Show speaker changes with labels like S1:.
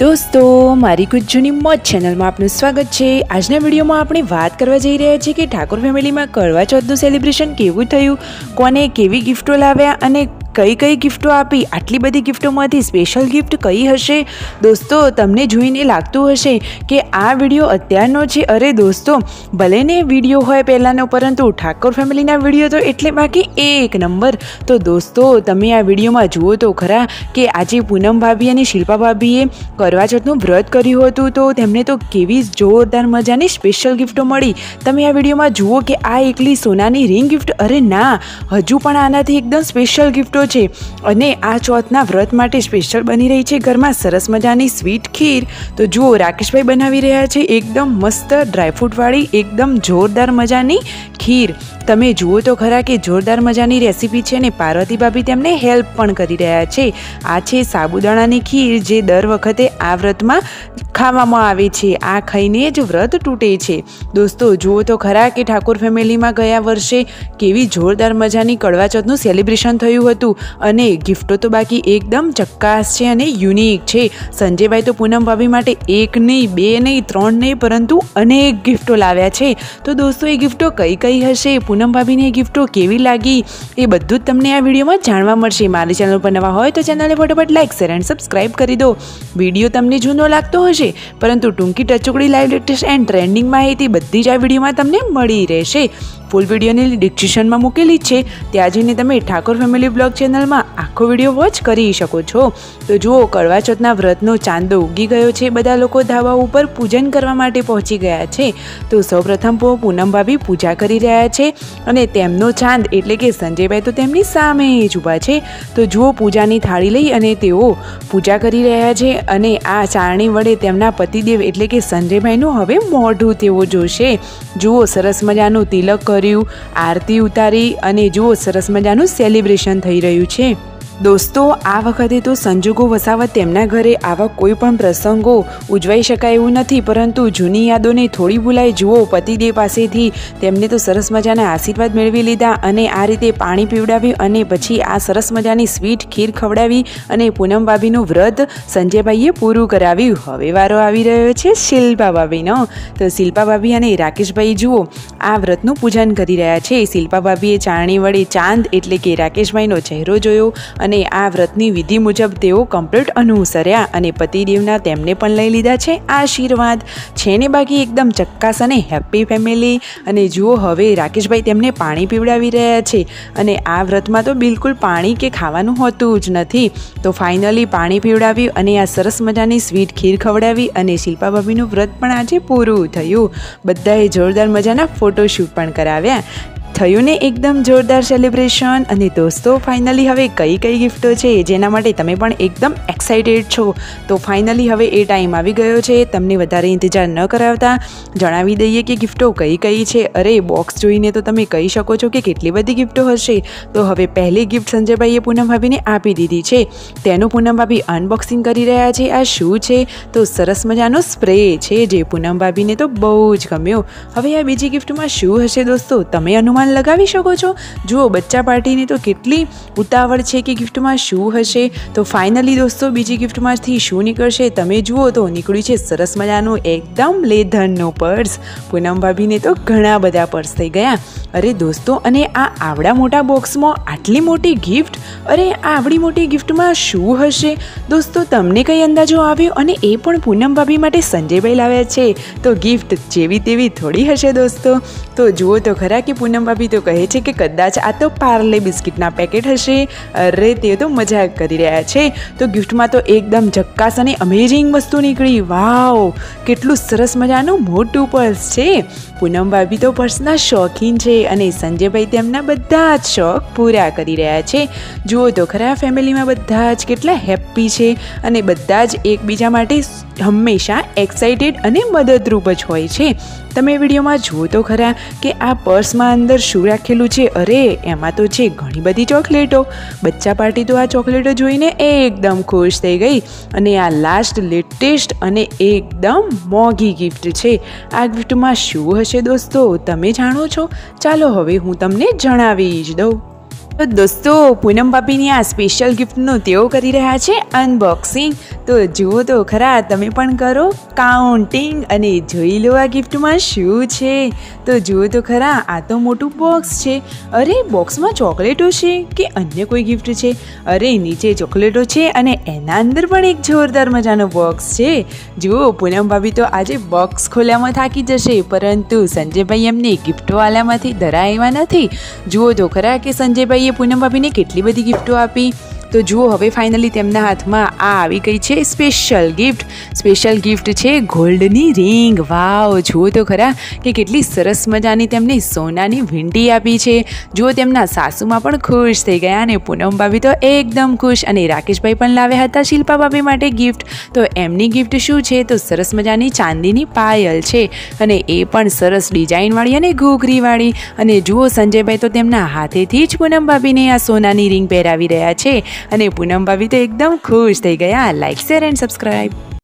S1: દોસ્તો, મારી ગુજ્જુની મોજ ચેનલમાં આપનું સ્વાગત છે. આજના વિડીયોમાં આપણે વાત કરવા જઈ રહ્યા છીએ કે ઠાકોર ફેમિલીમાં કરવા ચોથનું સેલિબ્રેશન કેવું થયું? કોને કેવી ગિફ્ટો લાવ્યા અને કઈ કઈ ગિફ્ટો આપી, આટલી બધી ગિફ્ટોમાંથી સ્પેશિયલ ગિફ્ટ કઈ હશે? દોસ્તો, તમને જોઈને લાગતું હશે કે આ વીડિયો અત્યારનો છે. અરે દોસ્તો, ભલે ને વીડિયો હોય પહેલાંનો, પરંતુ ઠાકોર ફેમિલીના વીડિયો તો એટલે બાકી એક નંબર તો દોસ્તો, તમે આ વિડીયોમાં જુઓ તો ખરા કે આજે પૂનમ ભાભી અને શિલ્પા ભાભીએ કરવા ચોથનું વ્રત કર્યું હતું તો તેમને તો કેવી જોરદાર મજાની સ્પેશિયલ ગિફ્ટો મળી. તમે આ વિડીયોમાં જુઓ કે આ એકલી સોનાની રિંગ ગિફ્ટ અરે ના, હજુ પણ આનાથી એકદમ સ્પેશિયલ ગિફ્ટો છે. અને આ ચોથના વ્રત માટે સ્પેશિયલ બની રહી છે ઘરમાં સરસ મજાની સ્વીટ ખીર. તો જુઓ, રાકેશભાઈ બનાવી રહ્યા છે એકદમ મસ્ત ડ્રાયફ્રૂટવાળી એકદમ જોરદાર મજાની ખીર. તમે જુઓ તો ખરા કે જોરદાર મજાની રેસીપી છે ને પાર્વતી ભાભી તેમને હેલ્પ પણ કરી રહ્યા છે. આ છે સાબુદાણાની ખીર જે દર વખતે આ વ્રતમાં ખાવામાં આવે છે. આ ખાઈને જ વ્રત તૂટે છે. દોસ્તો, જુઓ તો ખરા કે ઠાકોર ફેમિલીમાં ગયા વર્ષે કેવી જોરદાર મજાની કડવા ચોથનું સેલિબ્રેશન થયું હતું અને ગિફ્ટો તો બાકી એકદમ ચક્કાસ છે અને યુનિક છે. સંજયભાઈ તો પૂનમ ભાભી માટે એક નહીં, બે નહીં, ત્રણ નહીં, પરંતુ અનેક ગિફ્ટો લાવ્યા છે. તો દોસ્તો, એ ગિફ્ટો કઈ કઈ હશે? પૂનમ ભાભીની ગિફ્ટો કેવી લાગી એ બધું જ તમને આ વિડીયોમાં જાણવા મળશે. મારી ચેનલ પર નવા હોય તો ચેનલને ફટાફટ લાઇક શેર એન્ડ સબસ્ક્રાઇબ કરી દો. વીડિયો તમને જૂનો લાગતો હશે, પરંતુ ટૂંકી ટચુકડી લાઈવ લેટેસ્ટ એન્ડ ટ્રેન્ડિંગ માહિતી બધી જ આ વિડીયોમાં તમને મળી રહેશે. ફૂલ વિડીયોની ડિસ્ક્રિપ્શનમાં મૂકેલી છે. ત્યાં જઈને તમે ઠાકોર ફેમિલી બ્લોગ ચેનલમાં આખો વીડિયો વોચ કરી શકો છો. તો જુઓ કરવા ચોથના વ્રતનો ચાંદો ઉગી ગયો છે. બધા લોકો ધાબા ઉપર પૂજન કરવા માટે પહોંચી ગયા છે. તો સૌપ્રથમ પૂનમ ભાભી પૂજા કરી રહ્યા છે અને તેમનો ચાંદ એટલે કે સંજયભાઈ તો તેમની સામે જ ઊભા છે. તો જુઓ, પૂજાની થાળી લઈ અને તેઓ પૂજા કરી રહ્યા છે અને આ ચારણી વડે તેમના પતિદેવ એટલે કે સંજયભાઈનું હવે મોઢું તેઓ જોશે. જુઓ, સરસ મજાનું તિલક કર્યું આરતી ઉતારી અને જુઓ સરસ મજાનું સેલિબ્રેશન થઈ રહ્યું છે. દોસ્તો, આ વખતે તો સંજોગો વસાવત તેમના ઘરે આવા કોઈ પણ પ્રસંગો ઉજવાઈ શકાય એવું નથી, પરંતુ જૂની યાદોને થોડી ભૂલાઈ જુઓ. પતિદેવ પાસેથી તેમને તો સરસ મજાના આશીર્વાદ મેળવી લીધા અને આ રીતે પાણી પીવડાવ્યું અને પછી આ સરસ મજાની સ્વીટ ખીર ખવડાવી અને પૂનમ ભાભીનું વ્રત સંજયભાઈએ પૂરું કરાવ્યું. હવે વારો આવી રહ્યો છે શિલ્પા ભાભીનો. તો શિલ્પા ભાભી અને રાકેશભાઈ, જુઓ, આ વ્રતનું પૂજન કરી રહ્યા છે. શિલ્પા ભાભીએ ચારણી વડે ચાંદ એટલે કે રાકેશભાઈનો ચહેરો જોયો અને આ વ્રતની વિધિ મુજબ તેઓ કમ્પ્લીટ અનુસર્યા અને પતિદેવના તેમને પણ લઈ લીધા છે. આશીર્વાદ છે ને બાકી એકદમ ચક્કાસ અને હેપી ફેમિલી અને જુઓ, હવે રાકેશભાઈ તેમને પાણી પીવડાવી રહ્યા છે અને આ વ્રતમાં તો બિલકુલ પાણી કે ખાવાનું હોતું જ નથી. તો ફાઇનલી પાણી પીવડાવ્યું અને આ સરસ મજાની સ્વીટ ખીર ખવડાવી અને શિલ્પા ભાભીનું વ્રત પણ આજે પૂરું થયું. બધાએ જોરદાર મજાના ફોટોશૂટ પણ કરાવ્યા. થયું ને એકદમ જોરદાર સેલિબ્રેશન અને દોસ્તો ફાઇનલી હવે કઈ કઈ ગિફ્ટો છે જેના માટે તમે પણ એકદમ એક્સાઇટેડ છો? તો ફાઇનલી હવે એ ટાઈમ આવી ગયો છે. તમને વધારે ઇંતજાર ન કરાવતા જણાવી દઈએ કે ગિફ્ટો કઈ કઈ છે? અરે બોક્સ જોઈને તો તમે કહી શકો છો કે કેટલી બધી ગિફ્ટો હશે. તો હવે પહેલી ગિફ્ટ સંજયભાઈએ પૂનમ ભાભીને આપી દીધી છે. તેનું પૂનમ ભાભી અનબોક્સિંગ કરી રહ્યા છે. આ શું છે? તો સરસ મજાનો સ્પ્રે છે જે પૂનમ ભાભીને તો બહુ જ ગમ્યો. હવે આ બીજી ગિફ્ટમાં શું હશે દોસ્તો? તમે અનુમાન લગાવી શકો છો? જુઓ, બચ્ચા પાર્ટીની તો કેટલી ઉતાવળ છે કે ગિફ્ટમાં શું હશે. તો ફાઇનલી દોસ્તો બીજી ગિફ્ટમાંથી શું નીકળશે તમે જુઓ તો નીકળ્યું છે સરસ મજાનું એકદમ લેધરનું પર્સ. પૂનમ ભાભીને તો ઘણા બધા પર્સ થઈ ગયા. અરે દોસ્તો, અને આ આવડા મોટા બોક્સમાં આટલી મોટી ગિફ્ટ? અરે આ આવડી મોટી ગિફ્ટમાં શું હશે? દોસ્તો, તમને કઈ અંદાજો આવ્યો? અને એ પણ પૂનમ ભાભી માટે સંજયભાઈ લાવ્યા છે. તો ગિફ્ટ જેવી તેવી થોડી હશે દોસ્તો. તો જુઓ તો ખરા કે પૂનમ ભાભી તો કહે છે કે કદાચ આ તો પાર્લે બિસ્કિટના પેકેટ હશે. અરે તે તો મજાક કરી રહ્યા છે. તો ગિફ્ટમાં તો એકદમ ઝક્કાસ અને અમેઝિંગ વસ્તુ નીકળી. વાવ કેટલું સરસ મજાનું મોટું પર્સ છે. પૂનમ ભાભી તો પર્સના શોખીન છે અને સંજયભાઈ તેમના બધા જ શોખ પૂરા કરી રહ્યા છે. જુઓ તો ખરા, ફેમિલીમાં બધા જ કેટલા હેપ્પી છે અને બધા જ એકબીજા માટે હંમેશા એક્સાઇટેડ અને મદદરૂપ જ હોય છે. તમે વિડીયોમાં જુઓ તો ખરા કે આ પર્સમાં અંદર શું રાખેલું છે? અરે, એમાં તો છે ઘણી બધી ચોકલેટો. બચ્ચા પાર્ટી તો આ ચોકલેટો જોઈને એકદમ ખુશ થઈ ગઈ અને આ લાસ્ટ લેટેસ્ટ અને એકદમ મોંઘી ગિફ્ટ છે. આ ગિફ્ટમાં શું હશે દોસ્તો તમે જાણો છો? ચાલો હવે હું તમને જણાવી જ દઉં. તો દોસ્તો, પૂનમ ભાભીની આ સ્પેશિયલ ગિફ્ટનું તેઓ કરી રહ્યા છે અનબોક્સિંગ તો જુઓ તો ખરા, તમે પણ કરો. કાઉન્ટિંગ અને જોઈ લો આ ગિફ્ટમાં શું છે. તો જુઓ તો ખરા, આ તો મોટું બોક્સ છે. અરે બોક્સમાં ચોકલેટો છે કે અન્ય કોઈ ગિફ્ટ છે? અરે, નીચે ચોકલેટો છે અને એના અંદર પણ એક જોરદાર મજાનો બોક્સ છે. જુઓ, પૂનમ ભાભી તો આજે બોક્સ ખોલ્યામાં થાકી જશે, પરંતુ સંજયભાઈ એમને ગિફ્ટો ધરા ધરાવ્યા નથી. જુઓ તો ખરા કે સંજયભાઈએ પૂનમ ભાભીને કેટલી બધી ગિફ્ટો આપી? તો જુઓ, હવે ફાઇનલી તેમના હાથમાં આ આવી ગઈ છે સ્પેશિયલ ગિફ્ટ સ્પેશિયલ ગિફ્ટ છે ગોલ્ડની રિંગ વાવ, જુઓ તો ખરા કે કેટલી સરસ મજાની તેમને સોનાની વીંટી આપી છે. જુઓ, તેમના સાસુમાં પણ ખુશ થઈ ગયા અને પૂનમ ભાભી તો એકદમ ખુશ અને રાકેશભાઈ પણ લાવ્યા હતા શિલ્પા ભાભી માટે ગિફ્ટ તો એમની ગિફ્ટ શું છે? તો સરસ મજાની ચાંદીની પાયલ છે અને એ પણ સરસ ડિઝાઇનવાળી અને ઘૂઘરીવાળી અને જુઓ, સંજયભાઈ તો તેમના હાથેથી જ પૂનમ ભાભીને આ સોનાની રિંગ પહેરાવી રહ્યા છે. અને પૂનમ ભાભી તો એકદમ ખુશ થઈ ગયા. Like share and subscribe